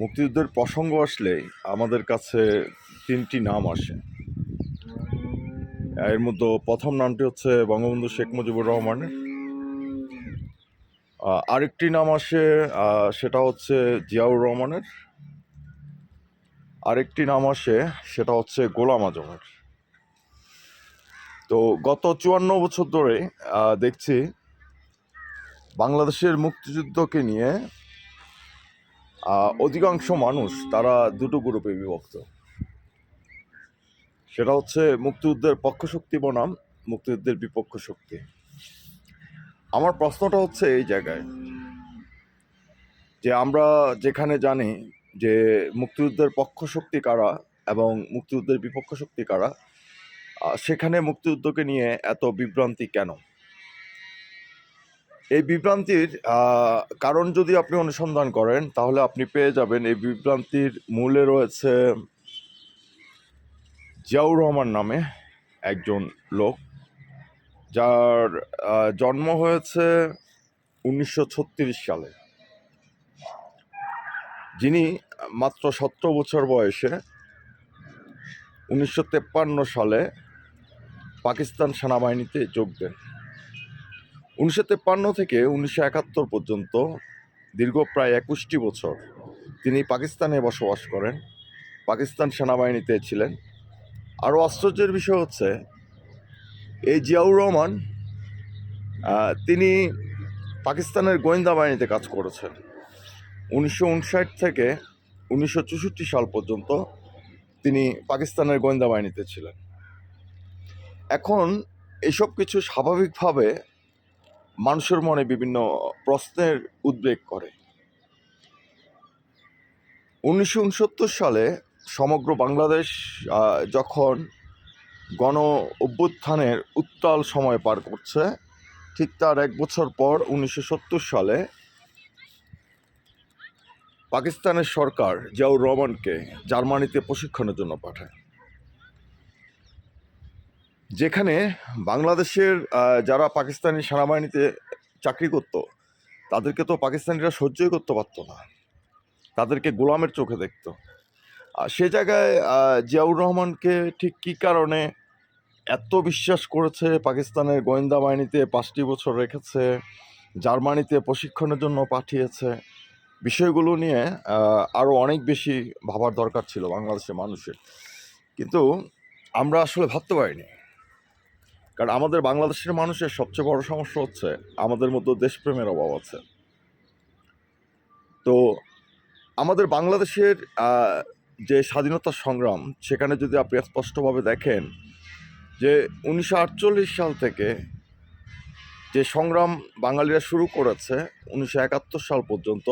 মুক্তিযুদ্ধের প্রসঙ্গ আসলে আমাদের কাছে তিনটি নাম আসে। এর মধ্যে প্রথম নামটি হচ্ছে বঙ্গবন্ধু শেখ মুজিবুর রহমানের আরেকটি নাম আসে সেটা হচ্ছে জিয়াউর রহমানের। আরেকটি নাম আসে, সেটা হচ্ছে গোলাম আজমের। তো গত চুয়ান্ন বছর ধরে দেখছি বাংলাদেশের মুক্তিযুদ্ধকে নিয়ে অধিকাংশ মানুষ তারা দুটো গ্রুপে বিভক্ত। সেটা হচ্ছে মুক্তিযুদ্ধের পক্ষ শক্তি বনাম, মুক্তিযুদ্ধের বিপক্ষ শক্তি। আমার প্রশ্নটা হচ্ছে এই জায়গায় যে আমরা যেখানে জানি যে মুক্তিযুদ্ধের পক্ষ শক্তি কারা এবং মুক্তিযুদ্ধের বিপক্ষ শক্তি কারা সেখানে মুক্তিযুদ্ধকে নিয়ে এত বিভ্রান্তি কেন? এই বিভ্রান্তির কারণ যদি আপনি অনুসন্ধান করেন, তাহলে আপনি পেয়ে যাবেন এই বিভ্রান্তির মূলে রয়েছে জিয়াউর রহমান নামে একজন লোক, যার জন্ম হয়েছে উনিশশো ছত্রিশ সালে। যিনি মাত্র সতেরো বছর বয়সে উনিশশো সালে পাকিস্তান সেনাবাহিনীতে যোগ দেন। উনিশশো তেপ্পান্ন থেকে উনিশশো একাত্তর পর্যন্ত দীর্ঘ প্রায় একুশটি বছর তিনি পাকিস্তানে বসবাস করেন, পাকিস্তান সেনাবাহিনীতে ছিলেন। আরও আশ্চর্যের বিষয় হচ্ছে, এই জিয়াউর রহমান তিনি পাকিস্তানের গোয়েন্দা বাহিনীতে কাজ করেছেন। উনিশশো উনষাট থেকে উনিশশো চৌষট্টি সাল পর্যন্ত তিনি পাকিস্তানের গোয়েন্দা বাহিনীতে ছিলেন। এখন এসব কিছু স্বাভাবিকভাবে মানুষের মনে বিভিন্ন প্রশ্নের উদ্বেগ করে। উনিশশো উনসত্তর সালে সমগ্র বাংলাদেশ যখন গণ অভ্যুত্থানের উত্তাল সময় পার করছে, ঠিক তার এক বছর পর উনিশশো সত্তর সালে পাকিস্তানের সরকার জিয়াউর রহমানকে জার্মানিতে প্রশিক্ষণের জন্য পাঠায়। যেখানে বাংলাদেশের যারা পাকিস্তানি সেনাবাহিনীতে চাকরি করত, তাদেরকে তো পাকিস্তানিরা সহ্যই করতে পারতো না। তাদেরকে গোলামের চোখে দেখতো। আর সে জায়গায় জিয়াউর রহমানকে ঠিক কী কারণে এত বিশ্বাস করেছে পাকিস্তানের গোয়েন্দা বাহিনীতে পাঁচটি বছর রেখেছে, জার্মানিতে প্রশিক্ষণের জন্য পাঠিয়েছে, বিষয়গুলো নিয়ে আরও অনেক বেশি ভাবার দরকার ছিল বাংলাদেশের মানুষের। কিন্তু আমরা আসলে ভাবতে পারিনি। কারণ আমাদের বাংলাদেশের মানুষের সবচেয়ে বড় সমস্যা হচ্ছে আমাদের মধ্যে দেশপ্রেমের অভাব আছে। তো আমাদের বাংলাদেশের যে স্বাধীনতা সংগ্রাম, সেখানে যদি আপনি স্পষ্টভাবে দেখেন যে উনিশশো আটচল্লিশ সাল থেকে যে সংগ্রাম বাঙালিরা শুরু করেছে, উনিশশো একাত্তর সাল পর্যন্ত,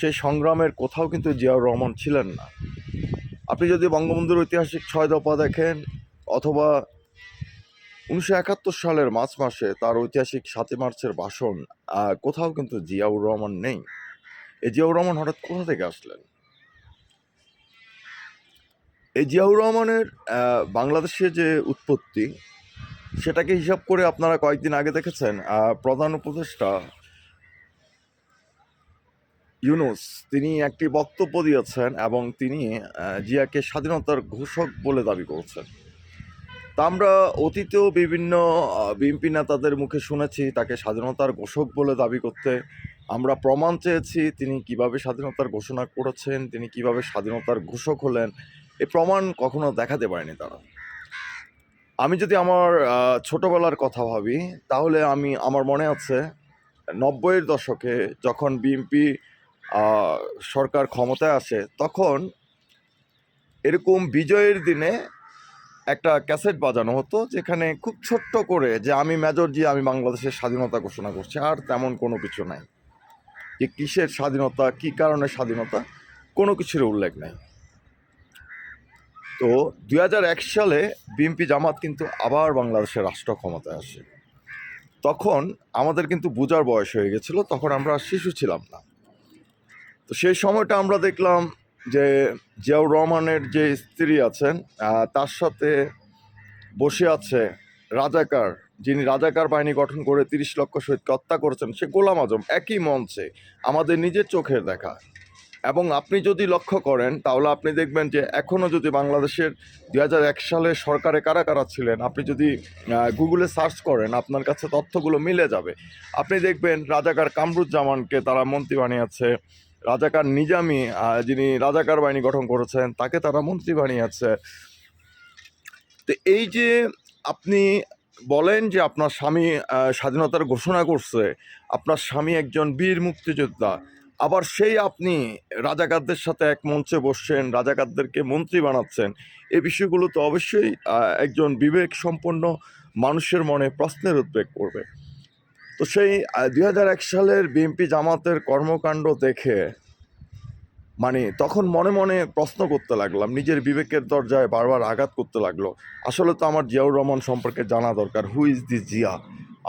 সেই সংগ্রামের কোথাও কিন্তু জিয়াউর রহমান ছিলেন না। আপনি যদি বঙ্গবন্ধুর ঐতিহাসিক ছয় দফা দেখেন, অথবা উনিশশো একাত্তর সালের মার্চ মাসে তার ঐতিহাসিক সাতই মার্চের ভাষণ কোথাও কিন্তু জিয়াউর রহমান নেই। এই জিয়াউর রহমান হঠাৎ কোথা থেকে আসলেন? এই জিয়াউর রহমানের বাংলাদেশে যে উৎপত্তি, সেটাকে হিসাব করে আপনারা কয়েকদিন আগে দেখেছেন প্রধান উপদেষ্টা ইউনুস, তিনি একটি বক্তব্য দিয়েছেন এবং তিনি জিয়াকে স্বাধীনতার ঘোষক বলে দাবি করেছেন। তা আমরা অতীতেও বিভিন্ন বিএনপি নেতাদের মুখে শুনেছি, তাকে স্বাধীনতার ঘোষক বলে দাবি করতে। আমরা প্রমাণ চেয়েছি তিনি কীভাবে স্বাধীনতার ঘোষণা করেছেন, তিনি কীভাবে স্বাধীনতার ঘোষক হলেন। এই প্রমাণ কখনো দেখাতে পারেনি তারা। আমি যদি আমার ছোটবেলার কথা ভাবি, তাহলে আমি, আমার মনে আছে, নব্বইয়ের দশকে যখন বিএনপি সরকার ক্ষমতায় আসে, তখন এরকম বিজয়ের দিনে একটা ক্যাসেট বাজানো হতো যেখানে খুব ছোট্ট করে যে আমি মেজর জি, আমি বাংলাদেশের স্বাধীনতা ঘোষণা করছি, আর তেমন কোনো কিছু নাই। যে কিসের স্বাধীনতা, কী কারণে স্বাধীনতা, কোনো কিছুর উল্লেখ নেই। তো দু হাজার এক সালে বিএনপি জামাত কিন্তু আবার বাংলাদেশের রাষ্ট্র ক্ষমতায় আসে। তখন আমাদের কিন্তু বোঝার বয়স হয়ে গেছিল, তখন আমরা শিশু ছিলাম না। তো সেই সময়টা আমরা দেখলাম যে জিয়াউর রহমানের যে স্ত্রী আছেন তার সাথে বসে আছে রাজাকার, যিনি রাজাকার বাহিনী গঠন করে তিরিশ লক্ষ শহীদকে হত্যা করেছেন, সে গোলাম আজম, একই মঞ্চে, আমাদের নিজের চোখের দেখা। এবং আপনি যদি লক্ষ্য করেন, তাহলে আপনি দেখবেন যে এখনও যদি বাংলাদেশের দুই হাজার এক সালে সরকারে কারা কারা ছিলেন, আপনি যদি গুগলে সার্চ করেন, আপনার কাছে তথ্যগুলো মিলে যাবে। আপনি দেখবেন রাজাকার কামরুজ্জামানকে তারা মন্ত্রী বানিয়েছে রাজাকার নিজামি যিনি রাজাকার বাহিনী গঠন করেছেন, তাকে তারা মন্ত্রী বানিয়েছে। তো এই যে আপনি বলেন যে আপনার স্বামী স্বাধীনতার ঘোষণা করছে, আপনার স্বামী একজন বীর মুক্তিযোদ্ধা, আবার সেই আপনি রাজাকারদের সাথে এক মঞ্চে বসছেন, রাজাকারদেরকে মন্ত্রী বানাচ্ছেন এই বিষয়গুলো তো অবশ্যই একজন বিবেক সম্পন্ন মানুষের মনে প্রশ্নের উদ্বেগ করবে। তো সেই দুই হাজার এক সালের বিএনপি জামাতের কর্মকাণ্ড দেখে মানে তখন মনে মনে প্রশ্ন করতে লাগলাম, নিজের বিবেকের দরজায় বারবার আঘাত করতে লাগল। আসলে তো আমার জিয়াউর রহমান সম্পর্কে জানা দরকার হু ইজ দি জিয়া?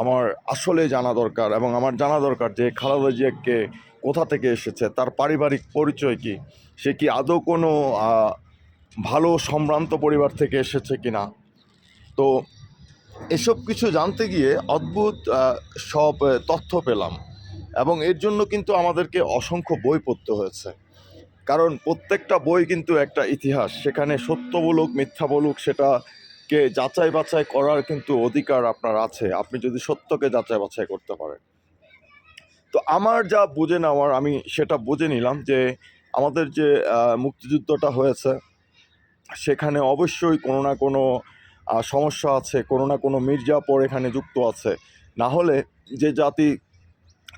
আমার আসলে জানা দরকার এবং আমার জানা দরকার যে খালেদা জিয়াকে কোথা থেকে এসেছে, তার পারিবারিক পরিচয় কি, সে কি আদৌ কোনো ভালো সম্ভ্রান্ত পরিবার থেকে এসেছে কি না তো এসব কিছু জানতে গিয়ে অদ্ভুত সব তথ্য পেলাম এবং এর জন্য কিন্তু আমাদেরকে অসংখ্য বই পড়তে হয়েছে। কারণ প্রত্যেকটা বই কিন্তু একটা ইতিহাস, সেখানে সত্য বলুক, মিথ্যা বলুক, সেটাকে যাচাই বাছাই করার কিন্তু অধিকার আপনার আছে। আপনি যদি সত্যকে যাচাই বাছাই করতে পারেন। তো আমার যা বুঝে নেওয়ার, আমি সেটা বুঝে নিলাম যে আমাদের যে মুক্তিযুদ্ধটা হয়েছে, সেখানে অবশ্যই কোনো না কোনো সমস্যা আছে, কোনো না কোনো মির্জাপর এখানে যুক্ত আছে। না হলে যে জাতি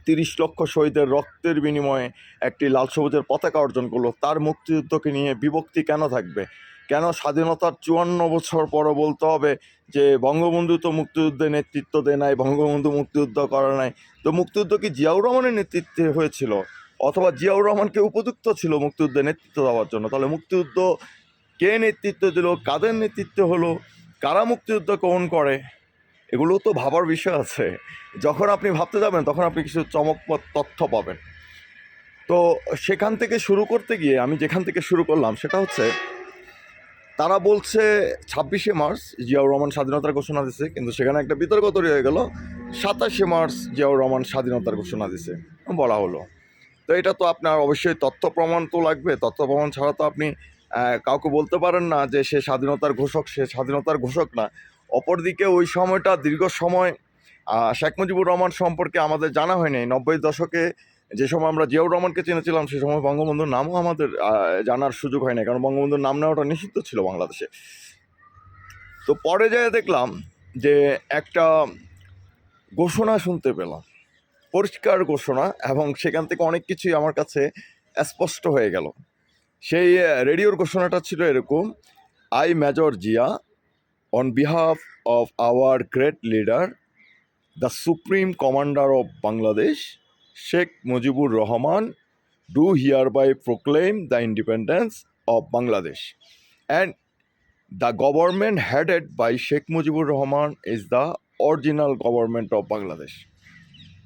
তিরিশ লক্ষ শহীদের রক্তের বিনিময়ে একটি লাল সবুজের পতাকা অর্জন করল, তার মুক্তিযুদ্ধকে নিয়ে বিভক্তি কেন থাকবে? কেন স্বাধীনতার চুয়ান্ন বছর পরও বলতে হবে যে বঙ্গবন্ধু তো মুক্তিযুদ্ধে নেতৃত্ব দেয় নাই, বঙ্গবন্ধু মুক্তিযুদ্ধ করে নাই? তো মুক্তিযুদ্ধ কি জিয়াউর রহমানের নেতৃত্বে হয়েছিল? অথবা জিয়াউর রহমানকে উপযুক্ত ছিল মুক্তিযুদ্ধে নেতৃত্ব দেওয়ার জন্য? তাহলে মুক্তিযুদ্ধ কে নেতৃত্ব দিল, কাদের নেতৃত্বে হলো? কারা মুক্তিযুদ্ধ গ্রহণ করে এগুলো তো ভাবার বিষয় আছে। যখন আপনি ভাবতে যাবেন, তখন আপনি কিছু চমকপ্রদ তথ্য পাবেন। তো সেখান থেকে শুরু করতে গিয়ে, আমি যেখান থেকে শুরু করলাম, সেটা হচ্ছে, তারা বলছে ছাব্বিশে মার্চ জিয়াউর রহমান স্বাধীনতার ঘোষণা দিছে, কিন্তু সেখানে একটা বিতর্ক তৈরি হয়ে গেল, সাতাশে মার্চ জিয়াউর রহমান স্বাধীনতার ঘোষণা দিছে, বলা হলো। তো এটা তো আপনার অবশ্যই তথ্য প্রমাণ তো লাগবে, তথ্য প্রমাণ ছাড়া তো আপনি কাউকে বলতে পারেন না যে সে স্বাধীনতার ঘোষক, সে স্বাধীনতার ঘোষক না। অপরদিকে ওই সময়টা দীর্ঘ সময় শেখ মুজিবুর রহমান সম্পর্কে আমাদের জানা হয়নি। নব্বই দশকে যে সময় আমরা জিয়াউর রহমানকে চিনেছিলাম, সে সময় বঙ্গবন্ধুর নামও আমাদের জানার সুযোগ হয়নি। কারণ বঙ্গবন্ধুর নাম নেওয়াটা নিষিদ্ধ ছিল বাংলাদেশে। তো পরে যেয়ে দেখলাম যে একটা ঘোষণা শুনতে পেলাম। পরিষ্কার ঘোষণা এবং সেখান থেকে অনেক কিছুই আমার কাছে স্পষ্ট হয়ে গেল। সেই রেডিওর ঘোষণাটা ছিল এরকম I major Zia on behalf of our great leader the supreme commander of Bangladesh Sheikh Mujibur Rahman do hereby proclaim the independence of Bangladesh and the government headed by Sheikh Mujibur Rahman is the original government of Bangladesh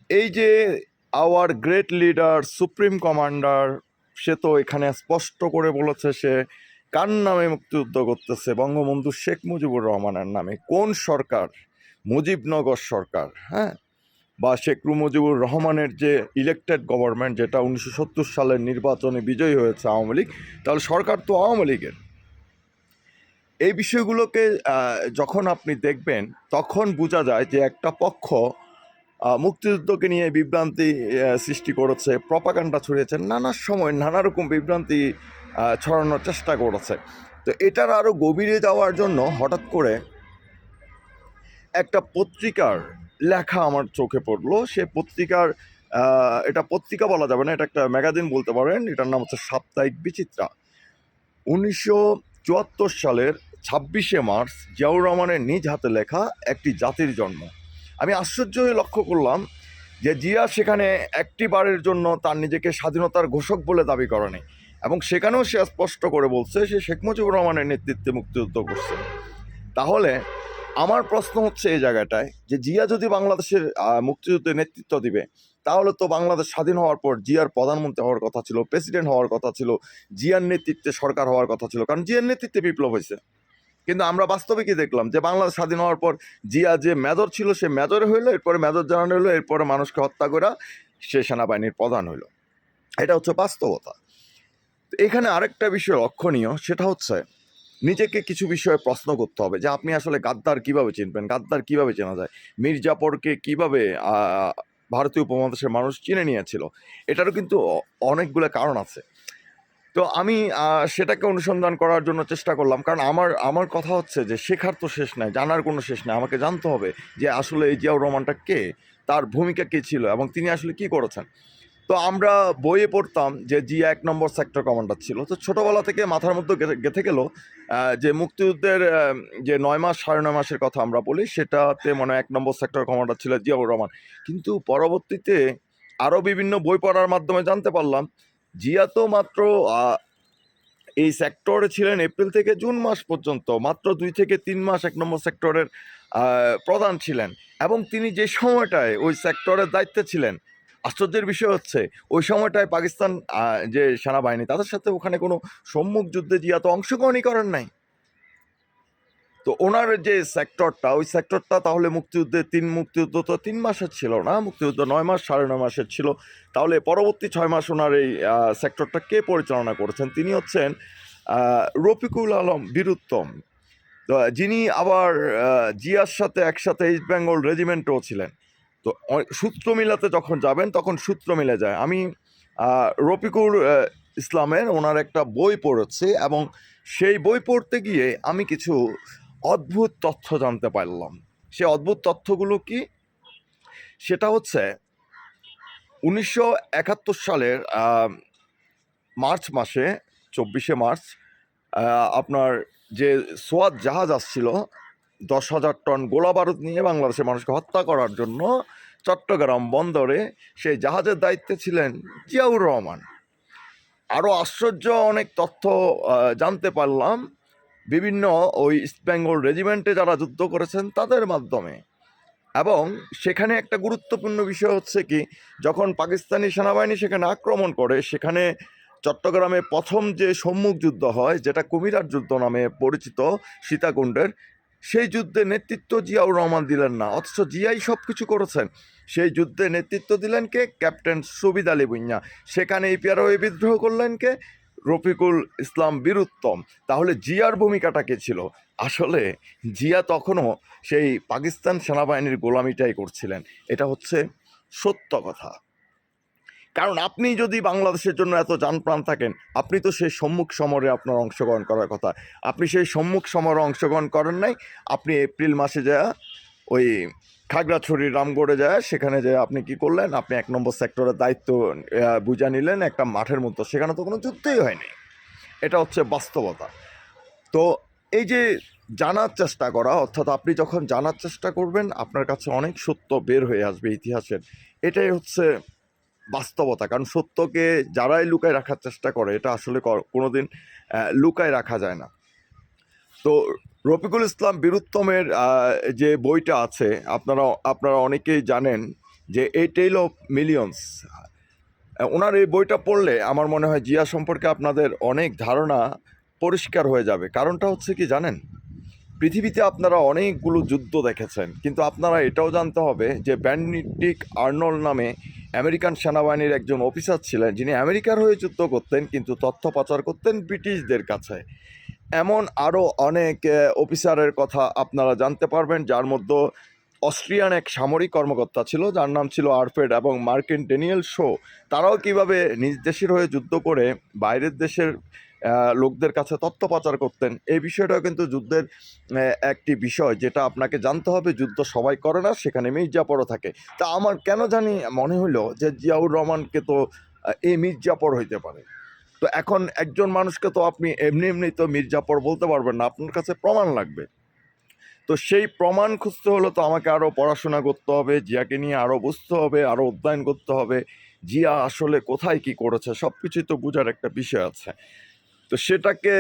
এই যে our great leader supreme commander সে তো এখানে স্পষ্ট করে বলেছে সে কার নামে মুক্তিযুদ্ধ করতেছে? বঙ্গবন্ধু শেখ মুজিবুর রহমানের নামে। কোন সরকার? মুজিবনগর সরকার হ্যাঁ? বা শেখ মুজিবুর রহমানের যে ইলেকটেড গভর্নমেন্ট যেটা উনিশশো সত্তর সালের নির্বাচনে বিজয়ী হয়েছে আওয়ামী লীগ, তাহলে সরকার তো আওয়ামী লীগের। এই বিষয়গুলোকে যখন আপনি দেখবেন, তখন বোঝা যায় যে একটা পক্ষ মুক্তিযুদ্ধকে নিয়ে বিভ্রান্তি সৃষ্টি করেছে প্রপাকাণ্ডা ছড়িয়েছে নানা সময় নানা রকম বিভ্রান্তি ছড়ানোর চেষ্টা করেছে। তো এটার আরও গভীরে যাওয়ার জন্য হঠাৎ করে একটা পত্রিকার লেখা আমার চোখে পড়ল। সে পত্রিকার এটা পত্রিকা বলা যাবে না, এটা একটা ম্যাগাজিন বলতে পারেন, এটার নাম হচ্ছে সাপ্তাহিক বিচিত্রা। উনিশশো চুয়াত্তর সালের ছাব্বিশে মার্চ জিয়াউর রহমানের নিজ হাতে লেখা একটি জাতির জন্ম। আশ্চর্য হয়ে লক্ষ্য করলাম যে জিয়া সেখানে একটি বারের জন্য তার নিজেকে স্বাধীনতার ঘোষক বলে দাবি করেনি এবং সেখানেও সে স্পষ্ট করে বলছে সে শেখ মুজিবুর রহমানের নেতৃত্বে মুক্তিযুদ্ধ করছে। তাহলে আমার প্রশ্ন হচ্ছে এই জায়গাটায় যে জিয়া যদি বাংলাদেশের মুক্তিযুদ্ধে নেতৃত্ব দিবে, তাহলে তো বাংলাদেশ স্বাধীন হওয়ার পর জিয়ার প্রধানমন্ত্রী হওয়ার কথা ছিল, প্রেসিডেন্ট হওয়ার কথা ছিল, জিয়ার নেতৃত্বে সরকার হওয়ার কথা ছিল, কারণ জিয়ার নেতৃত্বে বিপ্লব হয়েছে। কিন্তু আমরা বাস্তবে কি দেখলাম? যে বাংলাদেশ স্বাধীন হওয়ার পর জিয়া যে মেজর ছিল, সে মেজর হইল, এরপরে মেজর জানানো হলো এরপরে মানুষকে হত্যা করা সে সেনাবাহিনীর প্রধান হইল। এটা হচ্ছে বাস্তবতা। এখানে আরেকটা বিষয় লক্ষণীয়, সেটা হচ্ছে নিজেকে কিছু বিষয়ে প্রশ্ন করতে হবে, যে আপনি আসলে গাদ্দার কীভাবে চিনবেন? গাদ্দার কীভাবে চেনা যায়? মির্জাপরকে কীভাবে ভারতীয় উপমহাদেশের মানুষ চিনে নিয়েছিল? এটারও কিন্তু অনেকগুলো কারণ আছে। তো আমি সেটাকে অনুসন্ধান করার জন্য চেষ্টা করলাম। কারণ আমার আমার কথা হচ্ছে যে, শেখার তো শেষ নাই, জানার কোনো শেষ নাই। আমাকে জানতে হবে যে, আসলে এই জিয়াউর রহমানটা কে? তার ভূমিকা কে ছিল? এবং তিনি আসলে কি করেছেন? তো আমরা বইয়ে পড়তাম যে, জিয়া এক নম্বর সেক্টর কমান্ডার ছিল। তো ছোটোবেলা থেকে মাথার মধ্যে গেঁথে- গেল যে, মুক্তিযুদ্ধের যে, নয় মাস, সাড়ে নয় মাসের কথা আমরা বলি, সেটাতে মনে এক নম্বর সেক্টর কমান্ডার ছিল জিয়াউর রহমান। কিন্তু পরবর্তীতে আরও বিভিন্ন বই পড়ার মাধ্যমে জানতে পারলাম জিয়া তো মাত্র এই সেক্টরে ছিলেন এপ্রিল থেকে জুন মাস পর্যন্ত। মাত্র দুই থেকে তিন মাস এক নম্বর সেক্টরের প্রধান ছিলেন। এবং তিনি যে সময়টায় ওই সেক্টরের দায়িত্বে ছিলেন, আশ্চর্যের বিষয় হচ্ছে, ওই সময়টায় পাকিস্তান যে সেনাবাহিনী, তাদের সাথে ওখানে কোনো সম্মুখ যুদ্ধে জিয়া তো অংশগ্রহণই করেন নাই। তো ওনার যে সেক্টরটা ওই সেক্টরটা তাহলে মুক্তিযুদ্ধে তিন মুক্তিযুদ্ধ তো তিন মাসের ছিল না মুক্তিযুদ্ধ নয় মাস সাড়ে নয় মাসের ছিল। তাহলে পরবর্তী ছয় মাস ওনার এই সেক্টরটা কে পরিচালনা করেছেন? তিনি হচ্ছেন রফিকুল আলম বীরুত্তম। যিনি আবার জিয়ার সাথে একসাথে ইস্ট বেঙ্গল রেজিমেন্টও ছিলেন। তো সূত্র মিলাতে যখন যাবেন তখন সূত্র মিলে যায়। আমি আহ, রফিকুল ইসলামের ওনার একটা বই পড়েছি এবং সেই বই পড়তে গিয়ে আমি কিছু অদ্ভুত তথ্য জানতে পারলাম। সে অদ্ভুত তথ্যগুলো কি? সেটা হচ্ছে উনিশশো একাত্তর সালের মার্চ মাসে, চব্বিশে মার্চ আপনার যে সোয়াদ জাহাজ আসছিল, দশ হাজার টন গোলা বারুদ নিয়ে বাংলাদেশের মানুষকে হত্যা করার জন্য চট্টগ্রাম বন্দরে সেই জাহাজের দায়িত্বে ছিলেন জিয়াউর রহমান। আরও আশ্চর্য অনেক তথ্য জানতে পারলাম। বিভিন্ন ওই ইস্ট বেঙ্গল রেজিমেন্টে যারা যুদ্ধ করেছেন তাদের মাধ্যমে। এবং সেখানে একটা গুরুত্বপূর্ণ বিষয় হচ্ছে কি, যখন পাকিস্তানি সেনাবাহিনী সেখানে আক্রমণ করে, সেখানে চট্টগ্রামে প্রথম যে সম্মুখ যুদ্ধ হয়, যেটা কুমিরার যুদ্ধ নামে পরিচিত সীতাকুণ্ডের, সেই যুদ্ধে নেতৃত্ব জিয়াউর রহমান দিলেন না। অথচ জিয়াই সব কিছু করেছেন। সেই যুদ্ধে নেতৃত্ব দিলেন কে? ক্যাপ্টেন সুবিদ আলী ভুইয়া সেখানে ইপিআরও বিদ্রোহ করলেন কে? রফিকুল ইসলাম বীরুত্তম। তাহলে জিয়ার ভূমিকাটা কে ছিল? আসলে জিয়া তখনও সেই পাকিস্তান সেনাবাহিনীর গোলামিটাই করছিলেন। এটা হচ্ছে সত্য কথা। কারণ আপনি যদি বাংলাদেশের জন্য এত প্রাণ থাকেন, আপনি তো সেই সম্মুখ সমরে আপনার অংশগ্রহণ করার কথা। আপনি সেই সম্মুখ সমরে অংশগ্রহণ করেন নাই, আপনি এপ্রিল মাসে যা ওই খাগড়াছড়ির রামগড়ে যায় সেখানে যে আপনি কি করলেন? আপনি এক নম্বর সেক্টরের দায়িত্ব বুঝা নিলেন একটা মাঠের মতো সেখানে তো কোনো যুদ্ধই হয়নি। এটা হচ্ছে বাস্তবতা। তো এই যে জানার চেষ্টা করা অর্থাৎ আপনি যখন জানার চেষ্টা করবেন আপনার কাছে অনেক সত্য বের হয়ে আসবে ইতিহাসের। এটাই হচ্ছে বাস্তবতা। কারণ সত্যকে যারাই লুকায় রাখার চেষ্টা করে এটা আসলে ক- কোনোদিন আহ, লুকায় রাখা যায় না। তো রফিকুল ইসলাম বীরুত্তমের যে বইটা আছে, আপনারা আপনারা অনেকেই জানেন যে এই টেল অফ মিলিয়ন্স ওনার এই বইটা পড়লে আমার মনে হয় জিয়া সম্পর্কে আপনাদের অনেক ধারণা পরিষ্কার হয়ে যাবে। কারণটা হচ্ছে কি জানেন? পৃথিবীতে আপনারা অনেকগুলো যুদ্ধ দেখেছেন, কিন্তু আপনারা এটাও জানতে হবে যে ব্যান্ডিক আর্নল নামে আমেরিকান সেনাবাহিনীর একজন অফিসার ছিলেন, যিনি আমেরিকার হয়ে যুদ্ধ করতেন, কিন্তু তথ্য পাচার করতেন ব্রিটিশদের কাছে। এমন আরও অনেক অফিসারের কথা আপনারা জানতে পারবেন, যার মধ্যে অস্ট্রিয়ান এক সামরিক কর্মকর্তা ছিল, যার নাম ছিল আরফেড এবং মার্কিন ডেনিয়েল শো। তারাও কীভাবে নিজ দেশের হয়ে যুদ্ধ করে বাইরের দেশের লোকদের কাছে তথ্য পাচার করতেন, এই বিষয়টাও কিন্তু যুদ্ধের একটি বিষয়, যেটা আপনাকে জানতে হবে, যুদ্ধ সবাই করে না, সেখানে মির্জাপরও থাকে। তা আমার কেন জানি মনে হলো যে জিয়াউর রহমানকে তো এই মির্জাপর হইতে পারে। তো এখন একজন মানুষকে তো আপনি এমনি এমনি তো মির্জাপর বলতে পারবেন না, আপনার কাছে প্রমাণ লাগবে। তো সেই প্রমাণ খুঁজতে হলে তো আমাকে আরও পড়াশোনা করতে হবে, জিয়াকে নিয়ে আরও বুঝতে হবে আরও অধ্যয়ন করতে হবে, জিয়া আসলে কোথায় কি করেছে সব কিছুই তো বোঝার একটা বিষয় আছে। তো সেটাকে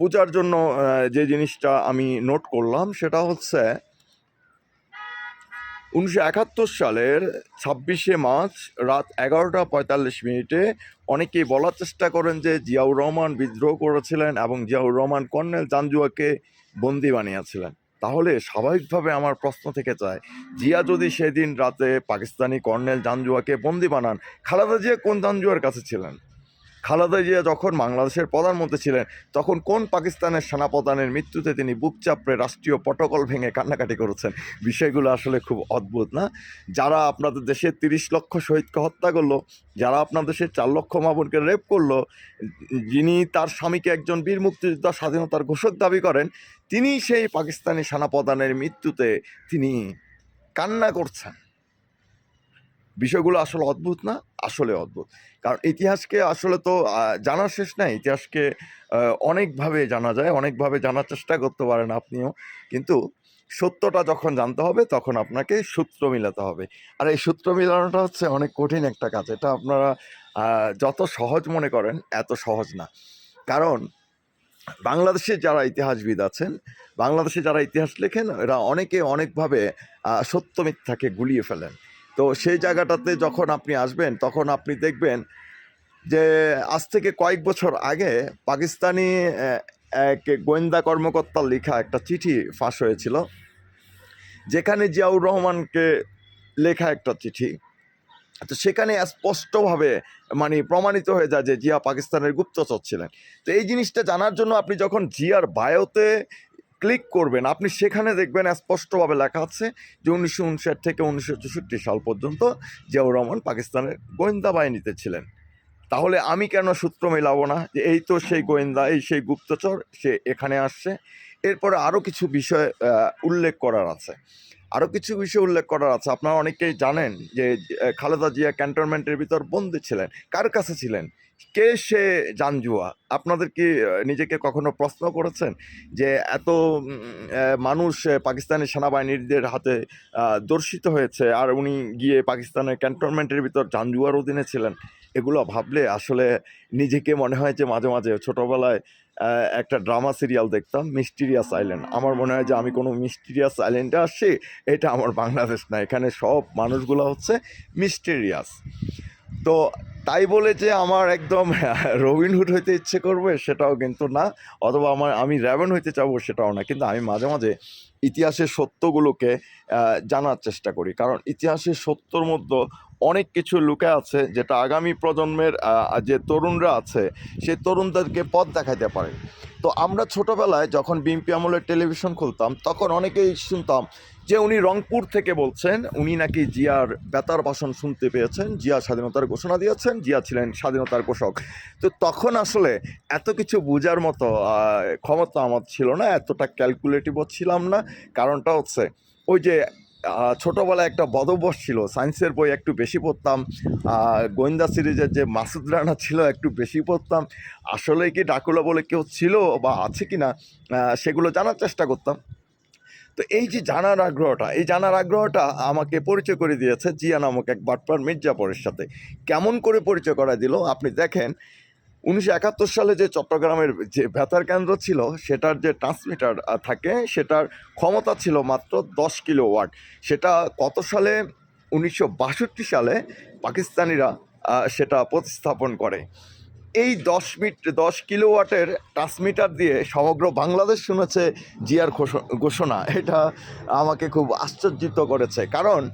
বোঝার জন্য যে জিনিসটা আমি নোট করলাম সেটা হচ্ছে উনিশশো একাত্তর সালের ছাব্বিশে মার্চ রাত এগারোটা পঁয়তাল্লিশ মিনিটে অনেকেই বলার চেষ্টা করেন যে জিয়াউর রহমান বিদ্রোহ করেছিলেন এবং জিয়াউর রহমান কর্নেল জাঞ্জুয়াকে বন্দি বানিয়েছিলেন। তাহলে স্বাভাবিকভাবে আমার প্রশ্ন থেকে যায়, জিয়া যদি সেদিন রাতে পাকিস্তানি কর্নেল জাঞ্জুয়াকে বন্দি বানান, খালেদা জিয়া কোন জাঞ্জুয়ার কাছে ছিলেন? খালেদা জিয়া যখন বাংলাদেশের প্রধানমন্ত্রী ছিলেন, তখন কোন পাকিস্তানের সেনাপ্রধানের মৃত্যুতে তিনি বুক চাপড়ে রাষ্ট্রীয় প্রটোকল ভেঙে কান্নাকাটি করেছেন? বিষয়গুলো আসলে খুব অদ্ভুত, না? যারা আপনাদের দেশে তিরিশ লক্ষ শহীদকে হত্যা করল, যারা আপনার দেশে চার লক্ষ মাবনকে রেপ করল, যিনি তার স্বামীকে একজন বীর মুক্তিযোদ্ধা স্বাধীনতার ঘোষক দাবি করেন, তিনি সেই পাকিস্তানি সেনাপ্রধানের মৃত্যুতে তিনি কান্না করছেন। বিষয়গুলো আসলে অদ্ভুত না, আসলে অদ্ভুত। কারণ ইতিহাসকে আসলে তো জানার শেষ নাই। ইতিহাসকে অনেকভাবে জানা যায়, অনেকভাবে জানার চেষ্টা করতে পারেন আপনিও। কিন্তু সত্যটা যখন জানতে হবে, তখন আপনাকে সূত্র মিলাতে হবে। আর এই সূত্র মিলানোটা হচ্ছে অনেক কঠিন একটা কাজ। এটা আপনারা যত সহজ মনে করেন, এত সহজ না। কারণ বাংলাদেশে যারা ইতিহাসবিদ আছেন, বাংলাদেশে যারা ইতিহাস লেখেন, এরা অনেকে অনেকভাবে সত্য মিথ্যাকে গুলিয়ে ফেলেন। তো সেই জায়গাটাতে যখন আপনি আসবেন, তখন আপনি দেখবেন যে আজ থেকে কয়েক বছর আগে পাকিস্তানি এক গোয়েন্দা কর্মকর্তার লেখা একটা চিঠি ফাঁস হয়েছিল। যেখানে জিয়াউর রহমানকে লেখা একটা চিঠি। তো সেখানে স্পষ্টভাবে মানে প্রমাণিত হয়ে যায় যে জিয়া পাকিস্তানের গুপ্তচর ছিলেন। তো এই জিনিসটা জানার জন্য আপনি যখন জিয়ার বায়োতে ক্লিক করবেন, আপনি সেখানে দেখবেন স্পষ্টভাবে লেখা আছে যে উনিশশো উনষাট থেকে উনিশশো চৌষট্টি সাল পর্যন্ত জিয়াউর রহমান পাকিস্তানের গোয়েন্দা বাহিনীতে ছিলেন। তাহলে আমি কেন সূত্র মেলাবো না যে এই তো সেই গোয়েন্দা, এই সেই গুপ্তচর, সে এখানে আসছে। এরপরে আরও কিছু বিষয় উল্লেখ করার আছে। আরও কিছু বিষয় উল্লেখ করার আছে। আপনারা অনেকেই জানেন যে খালেদা জিয়া ক্যান্টনমেন্টের ভিতর বন্দি ছিলেন। কার কাছে ছিলেন? কে সে জানজুয়া আপনাদের কি নিজেকে কখনো প্রশ্ন করেছেন যে, এত মানুষ পাকিস্তানি সেনাবাহিনীদের হাতে দর্শিত হয়েছে আর উনি গিয়ে পাকিস্তানের ক্যান্টনমেন্টের ভিতর জানজুয়ার অধীনে ছিলেন? এগুলো ভাবলে আসলে নিজেকে মনে হয় যে মাঝে মাঝে ছোটোবেলায় একটা ড্রামা সিরিয়াল দেখতাম, মিস্টিরিয়াস আইল্যান্ড। আমার মনে হয় যে আমি কোনো মিস্টিরিয়াস আইল্যান্ডে আসছি, এটা আমার বাংলাদেশ না। এখানে সব মানুষগুলো হচ্ছে মিস্টেরিয়াস। তো তাই বলে যে আমার একদম রবিনহুড হইতে ইচ্ছে করবে সেটাও কিন্তু না, অথবা আমার, আমি র্যাবেন হইতে চাবো সেটাও না। কিন্তু আমি মাঝে মাঝে ইতিহাসের সত্যগুলোকে জানার চেষ্টা করি। কারণ ইতিহাসের সত্যর মধ্যে অনেক কিছু লুকে আছে যেটা আগামী প্রজন্মের যে তরুণরা আছে, সেই তরুণদেরকে পথ দেখাতে পারে। তো আমরা ছোটবেলায় যখন বিএমপি আমলের টেলিভিশন খুলতাম, তখন অনেকেই শুনতাম যে উনি রংপুর থেকে বলছেন, উনি নাকি জিয়ার বেতার ভাষণ শুনতে পেয়েছেন, জিয়া স্বাধীনতার ঘোষণা দিয়েছেন, জিয়া ছিলেন স্বাধীনতার ঘোষক তো তখন আসলে এত কিছু বোঝার মতো ক্ষমতা আমার ছিল না, এতটা ক্যালকুলেটিভও ছিলাম না। কারণটা হচ্ছে, ওই যে ছোটবেলায় একটা বদভ্যাস ছিল, সায়েন্সের বই একটু বেশি পড়তাম গোয়েন্দা সিরিজের যে মাসুদ রানা ছিল একটু বেশি পড়তাম। আসলে কি ডাকুলা বলে কেউ ছিল বা আছে কি না সেগুলো জানার চেষ্টা করতাম। তো এই যে জানার আগ্রহটা, এই জানার আগ্রহটা আমাকে পরিচয় করে দিয়েছে জিয়া নামক এক বাটপার মির্জাপরের সাথে। কেমন করে পরিচয় করা দিল? আপনি দেখেন উনিশশো একাত্তর সালে যে চট্টগ্রামের যে বেতার কেন্দ্র ছিল, সেটার যে ট্রান্সমিটার থাকে, সেটার ক্ষমতা ছিল মাত্র দশ কিলো ওয়াট। সেটা কত সালে? উনিশশো বাষট্টি সালে পাকিস্তানিরা সেটা প্রতিস্থাপন করে। এই দশ মিট, দশ কিলো ওয়াটের ট্রান্সমিটার দিয়ে সমগ্র বাংলাদেশ শুনেছে জিয়ার ঘোষ- ঘোষণা। এটা আমাকে খুব আশ্চর্যিত করেছে। কারণ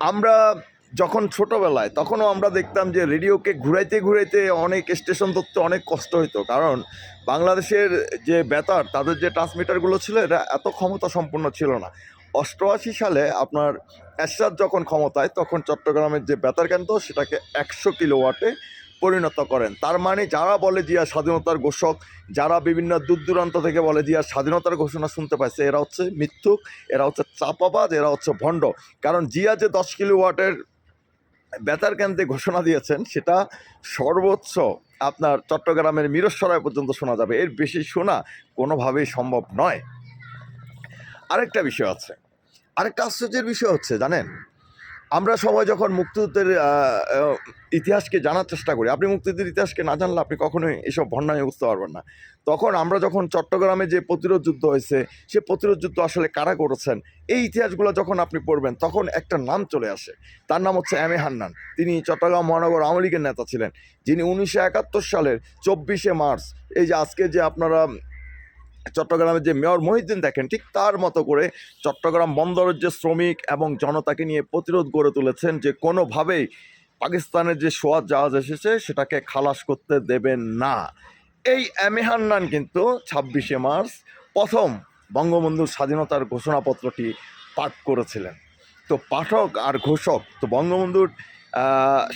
আমরা যখন ছোটবেলায়, তখনও আমরা দেখতাম যে রেডিওকে ঘুরাইতে ঘুরাইতে অনেক স্টেশন ধরতে অনেক কষ্ট হতো কারণ বাংলাদেশের যে বেতার, তাদের যে ট্রান্সমিটারগুলো ছিল এটা এত ক্ষমতা সম্পন্ন ছিল না। অষ্টআশি সালে আপনার এরশাদ যখন ক্ষমতায়, তখন চট্টগ্রামের যে বেতার কেন্দ্র, সেটাকে একশো কিলোওয়াটে পরিণত করেন। তার মানে যারা বলে জিয়া স্বাধীনতার ঘোষক, যারা বিভিন্ন দূর দূরান্ত থেকে বলে জিয়া স্বাধীনতার ঘোষণা শুনতে পাইছে, এরা হচ্ছে মিথ্যুক, এরা হচ্ছে চাপাবাজ, এরা হচ্ছে ভণ্ড। কারণ জিয়া যে দশ কিলোওয়াটের বেতার কেন্দ্রে ঘোষণা দিয়েছেন, সেটা সর্বোচ্চ আপনার চট্টগ্রামের মিরসরায় পর্যন্ত শোনা যাবে। এর বেশি শোনা কোনোভাবেই সম্ভব নয়। আরেকটা বিষয় আছে। আরেকটা আশ্চর্যের বিষয় হচ্ছে, জানেন? আমরা সবাই যখন মুক্তিযুদ্ধের ইতিহাসকে জানার চেষ্টা করি, আপনি মুক্তিযুদ্ধের ইতিহাসকে না জানলে আপনি কখনোই এসব ভণ্ডামি বুঝতে পারবেন না। তখন আমরা যখন চট্টগ্রামে যে প্রতিরোধ যুদ্ধ হয়েছে, সে প্রতিরোধ যুদ্ধ আসলে কারা করেছেন, এই ইতিহাসগুলো যখন আপনি পড়বেন, তখন একটা নাম চলে আসে। তার নাম হচ্ছে এম এ হান্নান। তিনি চট্টগ্রাম মহানগর আওয়ামী লীগের নেতা ছিলেন। যিনি উনিশশো একাত্তর সালের চব্বিশে মার্চ, এই যে আজকে যে আপনারা চট্টগ্রামের যে মেয়র মহিউদ্দিন দেখেন, ঠিক তার মতো করে চট্টগ্রাম বন্দরের যে শ্রমিক এবং জনতাকে নিয়ে প্রতিরোধ গড়ে তুলেছেন যে কোনোভাবেই পাকিস্তানের যে সোয়াত জাহাজ এসেছে সেটাকে খালাস করতে দেবেন না। এই এ কিন্তু ছাব্বিশে মার্চ প্রথম বঙ্গবন্ধুর স্বাধীনতার ঘোষণাপত্রটি পাঠ করেছিলেন। তো পাঠক আর ঘোষক, তো বঙ্গবন্ধুর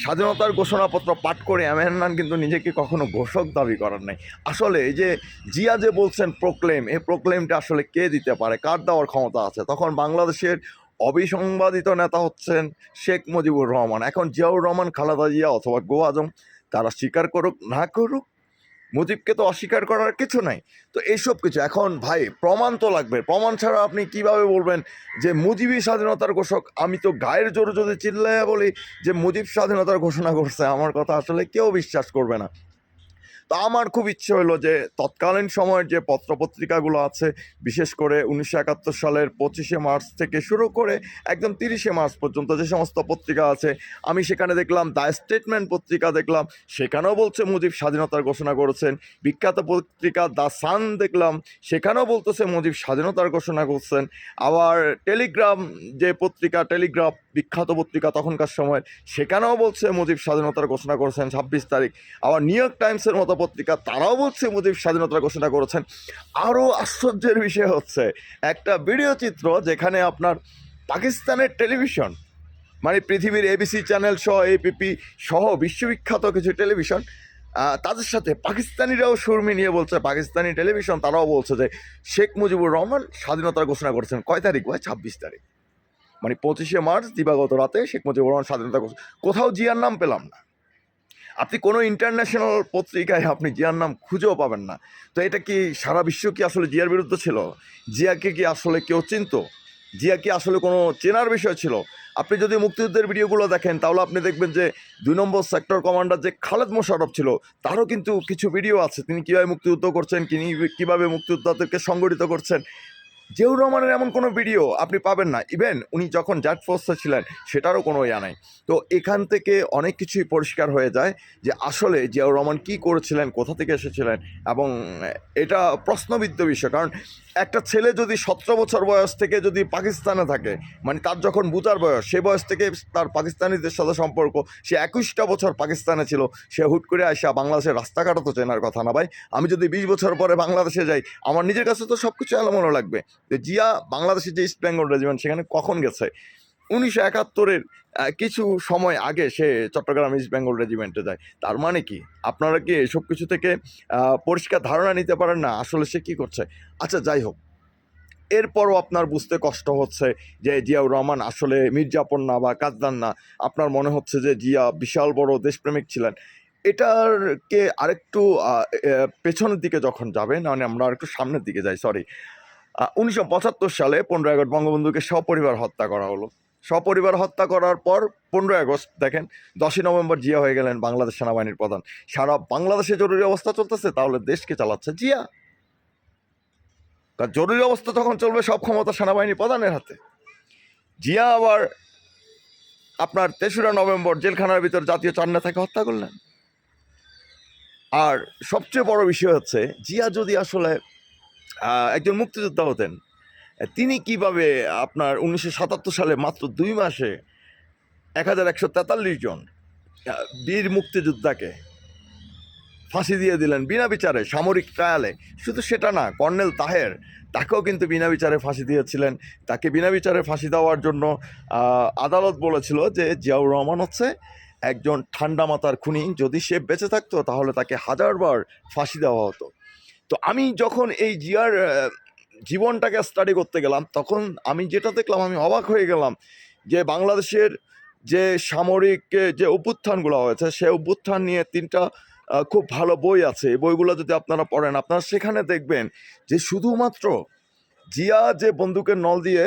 স্বাধীনতার ঘোষণাপত্র পাঠ করে আমেহান কিন্তু নিজেকে কখনো ঘোষক দাবি করার নাই। আসলে এই যে জিয়া যে বলছেন প্রোক্লেম এই প্রোক্লেমটা আসলে কে দিতে পারে, কার দেওয়ার ক্ষমতা আছে? তখন বাংলাদেশের অবিসংবাদিত নেতা হচ্ছেন শেখ মুজিবুর রহমান। এখন জিয়াউর রহমান, খালেদা জিয়া অথবা গো আজম তারা স্বীকার করুক না করুক মুজিবকে তো অস্বীকার করার কিছু নাই। তো এইসব কিছু, এখন ভাই, প্রমাণ তো লাগবে। প্রমাণ ছাড়া আপনি কীভাবে বলবেন যে মুজিবই স্বাধীনতার ঘোষক? আমি তো গায়ের জোরে যদি চিল্লাইয়া বলি যে মুজিব স্বাধীনতার ঘোষণা করছে, আমার কথা আসলে কেউ বিশ্বাস করবে না। তো আমার খুব ইচ্ছে হলো যে তৎকালীন সময়ের যে পত্রপত্রিকাগুলো আছে, বিশেষ করে উনিশশো একাত্তর সালের পঁচিশে মার্চ থেকে শুরু করে একদম তিরিশে মার্চ পর্যন্ত যে সমস্ত পত্রিকা আছে, আমি সেখানে দেখলাম দ্য স্টেটমেন্ট পত্রিকা দেখলাম, সেখানেও বলছে মুজিব স্বাধীনতার ঘোষণা করেছেন। বিখ্যাত পত্রিকা দ্য সান দেখলাম, সেখানেও বলতেছে মুজিব স্বাধীনতার ঘোষণা করছেন। আবার টেলিগ্রাম যে পত্রিকা, টেলিগ্রাফ বিখ্যাত পত্রিকা তখনকার সময় সেখানেও বলছে মুজিব স্বাধীনতার ঘোষণা করেছেন ছাব্বিশ তারিখ। আবার নিউ ইয়র্ক টাইমসের মতো পত্রিকা, তারাও বলছে মুজিব স্বাধীনতার ঘোষণা করেছেন। আরও আশ্চর্যের বিষয় হচ্ছে, একটা ভিডিও চিত্র যেখানে আপনার পাকিস্তানের টেলিভিশন মানে পৃথিবীর এবিসি চ্যানেল সহ এপিপি সহ বিশ্ববিখ্যাত কিছু টেলিভিশন তাদের সাথে পাকিস্তানিরাও সুর মিলিয়ে বলছে, পাকিস্তানি টেলিভিশন তারাও বলছে যে, শেখ মুজিবুর রহমান স্বাধীনতার ঘোষণা করেছেন। কয় তারিখ ভাই? ছাব্বিশ তারিখ। মানে পঁচিশে মার্চ দিবাগত রাতে শেখ মুজিবুর রহমান স্বাধীনতা ঘোষণা কোথাও জিয়ার নাম পেলাম না। আপনি কোনো ইন্টারন্যাশনাল পত্রিকায় আপনি জিয়ার নাম খুঁজেও পাবেন না। তো এটা কি সারা বিশ্ব কি আসলে জিয়ার বিরুদ্ধে ছিল? জিয়াকে কি আসলে কেউ চিনত? জিয়া কি আসলে কোনো চেনার বিষয় ছিল? আপনি যদি মুক্তিযুদ্ধের ভিডিওগুলো দেখেন, তাহলে আপনি দেখবেন যে দুই নম্বর সেক্টর কমান্ডার যে খালেদ মোশারফ ছিল, তারও কিন্তু কিছু ভিডিও আছে। তিনি কীভাবে মুক্তিযুদ্ধ করছেন তিনি কীভাবে মুক্তিযোদ্ধাদেরকে সংগঠিত করছেন জিয়াউর রহমানের এমন কোনো ভিডিও আপনি পাবেন না। ইভেন উনি যখন জাট ফোর্সে ছিলেন, সেটারও কোনো ইয়া নাই। তো এখান থেকে অনেক কিছুই পরিষ্কার হয়ে যায় যে আসলে জিয়াউর রহমান কী করেছিলেন, কোথা থেকে এসেছিলেন এবং এটা প্রশ্নবিদ্ধ বিষয়। কারণ একটা ছেলে যদি সতেরো বছর বয়স থেকে যদি পাকিস্তানে থাকে মানে তার যখন বুঝার বয়স, সে বয়স থেকে তার পাকিস্তানিদের সাথে সম্পর্ক, সে একুশটা বছর পাকিস্তানে ছিল, সে হুট করে আসা বাংলাদেশের রাস্তাঘাটও তো চেনার কথা না ভাই। আমি যদি বিশ বছর পরে বাংলাদেশে যাই, আমার নিজের কাছে তো সব কিছু এলোমেলো লাগবে। যে জিয়া বাংলাদেশের যে ইস্ট বেঙ্গল রেজিমেন্ট সেখানে কখন গেছে? উনিশশো একাত্তরের কিছু সময় আগে সে চট্টগ্রাম ইস্ট বেঙ্গল রেজিমেন্টে যায়। তার মানে কি? আপনারা কি এসব কিছু থেকে পরিষ্কার ধারণা নিতে পারেন না? আসলে সে কী করছে? আচ্ছা যাই হোক। এরপরও আপনার বুঝতে কষ্ট হচ্ছে যে জিয়াউর রহমান আসলে মির্জাপন না বা কাজদান না। আপনার মনে হচ্ছে যে জিয়া বিশাল বড় দেশপ্রেমিক ছিলেন। এটারকে আরেকটু পেছনের দিকে যখন যাবেন মানে আমরা আরেকটু সামনের দিকে যাই সরি উনিশশো পঁচাত্তর সালে পনেরো আগস্ট বঙ্গবন্ধুকে সপরিবার হত্যা করা হলো। সপরিবার হত্যা করার পর পনেরোই আগস্ট, দেখেন, দশই নভেম্বর জিয়া হয়ে গেলেন বাংলাদেশ সেনাবাহিনীর প্রধান। সারা বাংলাদেশে জরুরি অবস্থা চলতেছে, তাহলে দেশকে চালাচ্ছে জিয়া। কারণ জরুরি অবস্থা তখন চলবে, সব ক্ষমতা সেনাবাহিনী প্রধানের হাতে। জিয়া আবার আপনার তেসরা নভেম্বর জেলখানার ভিতর জাতীয় চার নেতাকে হত্যা করলেন। আর সবচেয়ে বড় বিষয় হচ্ছে, জিয়া যদি আসলে একজন মুক্তিযোদ্ধা হতেন তিনি কীভাবে আপনার উনিশশো সাতাত্তর সালে মাত্র দুই মাসে এক হাজার একশো তেতাল্লিশ জন বীর মুক্তিযোদ্ধাকে ফাঁসি দিয়ে দিলেন বিনা বিচারে, সামরিক ট্রায়ালে। শুধু সেটা না, কর্নেল তাহের তাকেও কিন্তু বিনা বিচারে ফাঁসি দিয়েছিলেন। তাকে বিনা বিচারে ফাঁসি দেওয়ার জন্য আদালত বলেছিল যে জিয়াউর রহমান হচ্ছে একজন ঠান্ডা মাতার খুনি। যদি সে বেঁচে থাকতো, তাহলে তাকে হাজারবার ফাঁসি দেওয়া হতো। তো আমি যখন এই জিয়ার জীবনটাকে স্টাডি করতে গেলাম, তখন আমি যেটা দেখলাম, আমি অবাক হয়ে গেলাম যে বাংলাদেশের যে সামরিক যে অভ্যুত্থানগুলো হয়েছে, সে অভ্যুত্থান নিয়ে তিনটা খুব ভালো বই আছে। এই বইগুলো যদি আপনারা পড়েন, আপনারা সেখানে দেখবেন যে শুধুমাত্র জিয়া যে বন্দুকের নল দিয়ে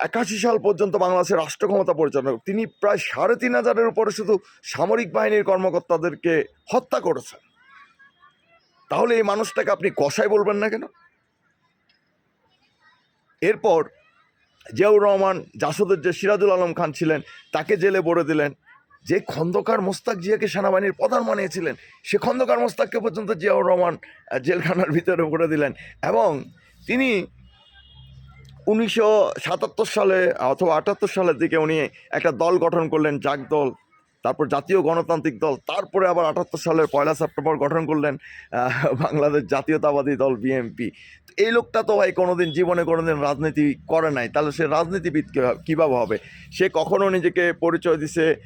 একাশি সাল পর্যন্ত বাংলাদেশের রাষ্ট্র ক্ষমতা পরিচালনা তিনি প্রায় সাড়ে তিন হাজারের উপরে শুধু সামরিক বাহিনীর কর্মকর্তাদেরকে হত্যা করেছেন। তাহলে এই মানুষটাকে আপনি কষাই বলবেন না কেন? এরপর জিয়াউর রহমান জাসদের যে সিরাজুল আলম খান ছিলেন, তাকে জেলে ভরে দিলেন। যে খন্দকার মোস্তাক জিয়াকে সেনাবাহিনীর প্রধান বানিয়েছিলেন, সে খন্দকার মোস্তাককে পর্যন্ত জিয়াউর রহমান জেলখানার ভিতরে করে দিলেন এবং তিনি উনিশশো সাতাত্তর সালে অথবা আটাত্তর সালের দিকে উনি একটা দল গঠন করলেন জাগ দল তারপর জাতীয় গণতান্ত্রিক দল, তারপরে আবার আটাত্তর সালের পয়লা সেপ্টেম্বর গঠন করলেন বাংলাদেশ জাতীয়তাবাদী দল বিএনপি এই লোকটা তো ভাই কোনোদিন জীবনে কোনোদিন রাজনীতি করে নাই। তাহলে সে রাজনীতিবিদ কিভাবে- হবে? সে কখনো নিজেকে পরিচয় দিছে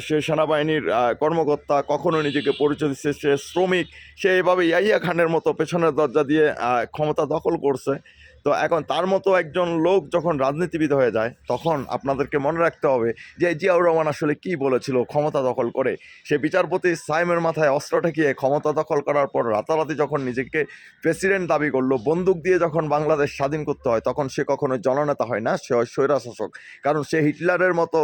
সে সেনাবাহিনীর কর্মকর্তা, কখনো নিজেকে পরিচয় দিচ্ছে সে শ্রমিক, সে এভাবে ইয়াইয়া খানের মতো পেছনের দরজা দিয়ে ক্ষমতা দখল করছে। তো এখন তার মতো একজন লোক যখন রাজনীতিবিদ হয়ে যায়, তখন আপনাদেরকে মনে রাখতে হবে যে জিয়াউর রহমান আসলে কি বলেছিল, ক্ষমতা দখল করে। সে বিচারপতি সাইমের মাথায় অস্ত্র ঠেকিয়ে ক্ষমতা দখল করার পর রাতারাতি যখন নিজেকে প্রেসিডেন্ট দাবি করল, বন্দুক দিয়ে যখন বাংলাদেশ স্বাধীন করতে হয়, তখন সে কখনো জননেতা হয় না, সে হয় স্বৈরাশাসক। কারণ সে হিটলারের মতো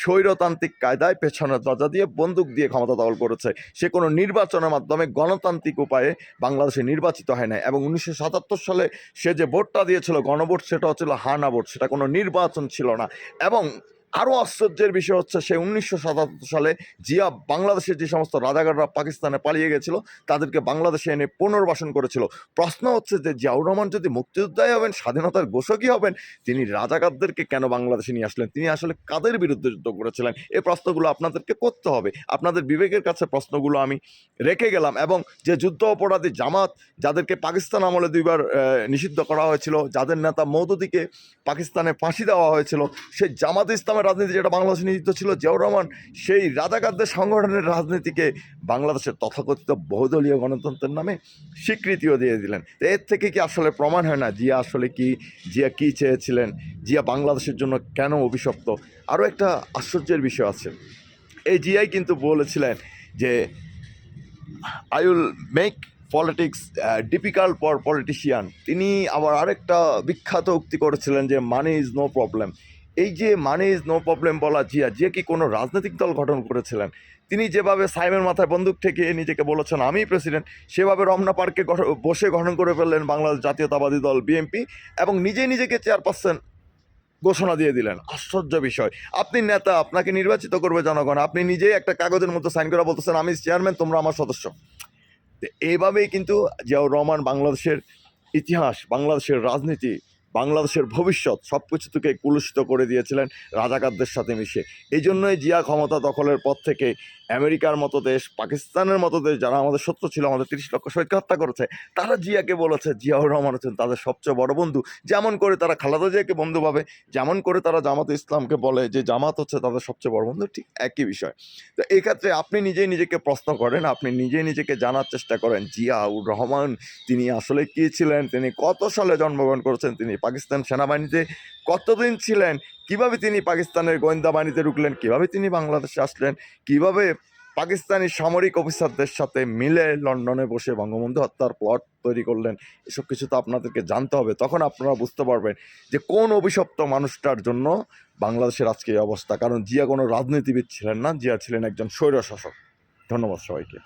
স্বৈরতান্ত্রিক কায়দায় পেছনের দরজা দিয়ে বন্দুক দিয়ে ক্ষমতা দখল করেছে। সে কোনো নির্বাচনের মাধ্যমে গণতান্ত্রিক উপায়ে বাংলাদেশে নির্বাচিত হয় না এবং উনিশশো সাতাত্তর সালে সে যে ভোটটা দিয়েছিল গণভোট সেটা হচ্ছিল হানা ভোট সেটা কোনো নির্বাচন ছিল না। এবং আরও আশ্চর্যের বিষয় হচ্ছে সে উনিশশো সাতাত্তর সালে জিয়া বাংলাদেশের যে সমস্ত রাজাকাররা পাকিস্তানে পালিয়ে গেছিল, তাদেরকে বাংলাদেশে এনে পুনর্বাসন করেছিল। প্রশ্ন হচ্ছে যে জিয়াউর রহমান যদি মুক্তিযোদ্ধাই হবেন, স্বাধীনতার ঘোষকই হবেন, তিনি রাজাকারদেরকে কেন বাংলাদেশে নিয়ে আসলেন? তিনি আসলে কাদের বিরুদ্ধে যুদ্ধ করেছিলেন? এই প্রশ্নগুলো আপনাদেরকে করতে হবে। আপনাদের বিবেকের কাছে প্রশ্নগুলো আমি রেখে গেলাম এবং যে যুদ্ধ অপরাধী জামাত যাদেরকে পাকিস্তান আমলে দুইবার নিষিদ্ধ করা হয়েছিল, যাদের নেতা মৌদুদিকে পাকিস্তানে ফাঁসি দেওয়া হয়েছিল, সেই জামাত ইসলামের রাজনীতি যেটা বাংলাদেশে নিযুক্ত ছিল, জিয়াউর রহমান সেই রাজাকারদের সংগঠনের রাজনীতিকে বাংলাদেশের তথাকথিত বহুদলীয় গণতন্ত্রের নামে স্বীকৃতিও দিয়ে দিলেন। এর থেকে কি আসলে প্রমাণ হয় না জিয়া আসলে কি, জিয়া কি চেয়েছিলেন, জিয়া বাংলাদেশের জন্য কেন অভিশপ্ত? আরও একটা আশ্চর্যের বিষয় আছে। এই জিয়াই কিন্তু বলেছিলেন যে I will make politics difficult for politician তিনি আবার আরেকটা বিখ্যাত উক্তি করেছিলেন যে মানি ইজ নো প্রবলেম এই যে মানি ইজ নো প্রবলেম বলা জিয়া জিয়া কি কোনো রাজনৈতিক দল গঠন করেছিলেন? তিনি যেভাবে সাইমের মাথায় বন্দুক থেকে নিজেকে বলেছেন, আমি প্রেসিডেন্ট সেভাবে রমনা পার্কে বসে গঠন করে ফেললেন বাংলাদেশ জাতীয়তাবাদী দল বিএনপি এবং নিজেই নিজেকে চেয়ারপারসন ঘোষণা দিয়ে দিলেন। আশ্চর্য বিষয়। আপনি নেতা, আপনাকে নির্বাচিত করবে জনগণ, আপনি নিজেই একটা কাগজের মতো সাইন করে বলতেছেন, আমি চেয়ারম্যান তোমরা আমার সদস্য। এইভাবেই কিন্তু জিয়াউর রহমান বাংলাদেশের ইতিহাস, বাংলাদেশের রাজনীতি বাংলাদেশের ভবিষ্যৎ সব কিছু থেকে কুলুষিত করে দিয়েছিলেন রাজাকারদের সাথে মিশে। এই জন্যই জিয়া ক্ষমতা দখলের পর থেকে আমেরিকার মতো দেশ, পাকিস্তানের মতো দেশ যারা আমাদের শত্রু ছিল, আমাদের তিরিশ লক্ষ শহীদকে হত্যা করেছে, তারা জিয়াকে বলেছে, জিয়াউর রহমান হচ্ছেন তাদের সবচেয়ে বড় বন্ধু। যেমন করে তারা খালাদা জিয়াকে বন্ধু ভাবে, যেমন করে তারা জামাত ইসলামকে বলে যে জামাত হচ্ছে তাদের সবচেয়ে বড় বন্ধু, ঠিক একই বিষয়। তো এক্ষেত্রে আপনি নিজেই নিজেকে প্রশ্ন করেন, আপনি নিজেই নিজেকে জানার চেষ্টা করেন, জিয়াউর রহমান, তিনি আসলে কি ছিলেন? তিনি কত সালে জন্মগ্রহণ করেছেন? তিনি পাকিস্তান সেনাবাহিনীতে কতদিন ছিলেন? কীভাবে তিনি পাকিস্তানের গোয়েন্দা বাহিনীতে ঢুকলেন? কীভাবে তিনি বাংলাদেশে আসলেন? কীভাবে পাকিস্তানি সামরিক অফিসারদের সাথে মিলে লন্ডনে বসে বঙ্গবন্ধু হত্যার প্লট তৈরি করলেন। এসব কিছু তো আপনাদেরকে জানতে হবে। তখন আপনারা বুঝতে পারবেন যে কোন অভিশপ্ত মানুষটার জন্য বাংলাদেশের আজকে এই অবস্থা। কারণ জিয়া কোনো রাজনীতিবিদ ছিলেন না, জিয়া ছিলেন একজন স্বৈরশাসক। ধন্যবাদ সবাইকে।